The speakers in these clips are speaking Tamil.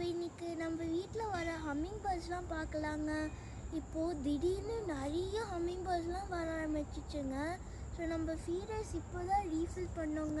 நம்ம இன்னைக்கு நம்ம வீட்டில் வர ஹம்மிங் பேர்ட்ஸ்லாம் பார்க்கலாங்க. இப்போது திடீர்னு நிறைய ஹம்மிங் பேர்ட்ஸ்லாம் வர ஆரம்பிச்சிச்சுங்க. ஸோ நம்ம ஃபீடர்ஸ் இப்போ தான் ரீஃபில் பண்ணோங்க.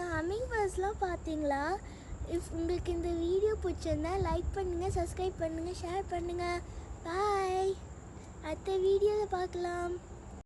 நீங்கள் ஹம்மிங் பேர்ட்ஸ்லாம் பார்த்தீங்களா இஃப் உங்களுக்கு இந்த வீடியோ பிடிச்சிருந்தா லைக் பண்ணுங்கள் சப்ஸ்கிரைப் பண்ணுங்கள் ஷேர் பண்ணுங்கள் பாய் அடுத்த வீடியோவில் பார்க்கலாம்